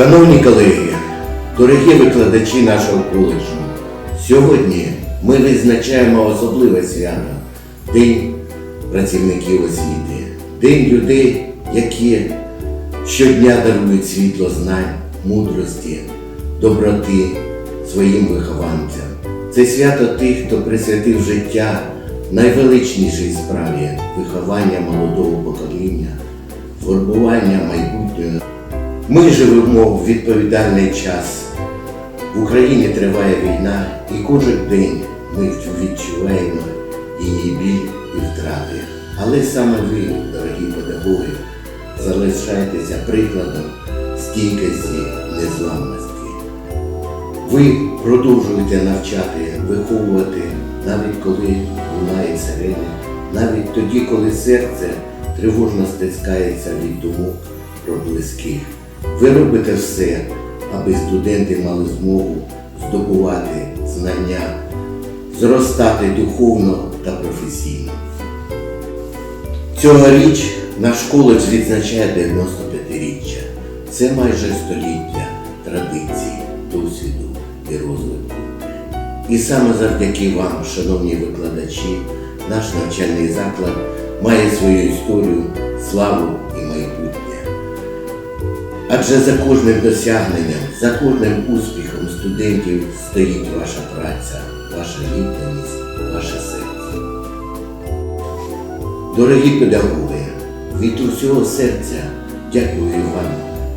Шановні колеги, дорогі викладачі нашого коледжу, сьогодні ми визначаємо особливе свято День працівників освіти, День людей, які щодня дарують світло знань, мудрості, доброти своїм вихованцям. Це свято тих, хто присвятив життя найвеличнішій справі виховання молодого покоління, формування майбутнього ми живемо в відповідальний час. В Україні триває війна, і кожен день ми відчуваємо її біль і втрати. Але саме ви, дорогі педагоги, залишаєтеся прикладом стійкості незламності. Ви продовжуєте навчати, виховувати, навіть коли лунає сирени, навіть тоді, коли серце тривожно стискається від думок про близьких. Ви робите все, аби студенти мали змогу здобувати знання, зростати духовно та професійно. Цьогоріч наш коледж відзначає 95-річчя. Це майже століття традицій, досвіду і розвитку. І саме завдяки вам, шановні викладачі, наш навчальний заклад має свою історію, славу і майбутнє. Адже за кожним досягненням, за кожним успіхом студентів стоїть ваша праця, ваша відданість, ваше серце. Дорогі педагоги, від усього серця дякую вам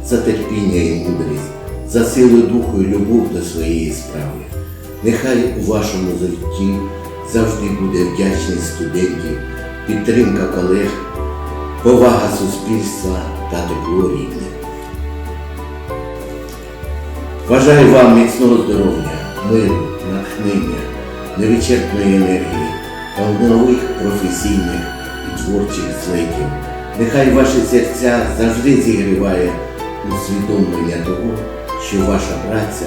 за терпіння і мудрість, за силу духу і любов до своєї справи. Нехай у вашому житті завжди буде вдячність студентів, підтримка колег, повага суспільства та тепло рідних. Бажаю вам міцного здоров'я, миру, натхнення, невичерпної енергії та нових професійних і творчих злетів. Нехай ваші серця завжди зігріває усвідомлення того, що ваша праця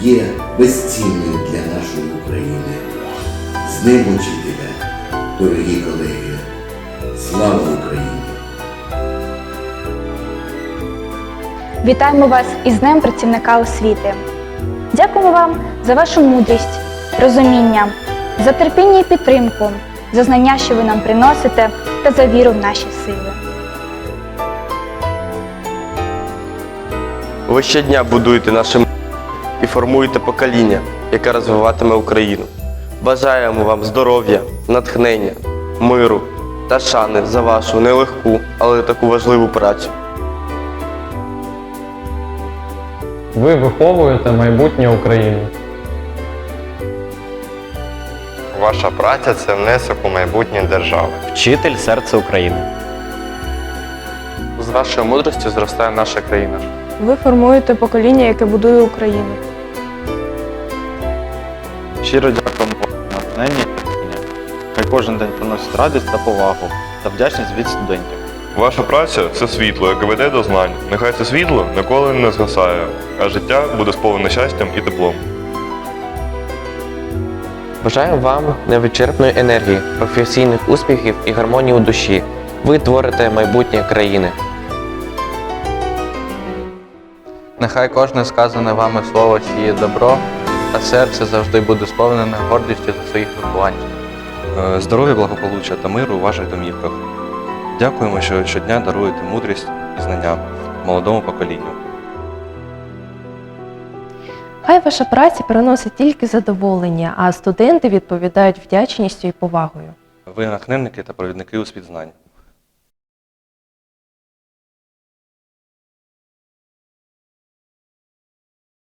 є безцінною для нашої України. З ним учителя, дорогі колеги, слава Україні! Вітаємо вас із Днем працівника освіти. Дякуємо вам за вашу мудрість, розуміння, за терпіння і підтримку, за знання, що ви нам приносите, та за віру в наші сили. Ви щодня будуєте наше і формуєте покоління, яке розвиватиме Україну. Бажаємо вам здоров'я, натхнення, миру та шани за вашу нелегку, але таку важливу працю. Ви виховуєте майбутнє України. Ваша праця це внесок у майбутнє держави. Вчитель серця України. З вашою мудростю зростає наша країна. Ви формуєте покоління, яке будує Україну. Щиро дякуємо вам за натхнення. Хай кожен день приносить радість та повагу та вдячність від студентів. Ваша праця це світло, яке веде до знань. Нехай це світло ніколи не згасає, а життя буде сповнене щастям і теплом. Бажаю вам невичерпної енергії, професійних успіхів і гармонії у душі. Ви творите майбутнє країни. Нехай кожне сказане вами слово сіє добро, а серце завжди буде сповнене гордістю за своїх вихованців. Е, Здоров'я, благополуччя та миру у ваших домівках. Дякуємо, що щодня даруєте мудрість і знання молодому поколінню. Хай ваша праця приносить тільки задоволення, а студенти відповідають вдячністю і повагою. Ви натхненники та провідники у світ знань.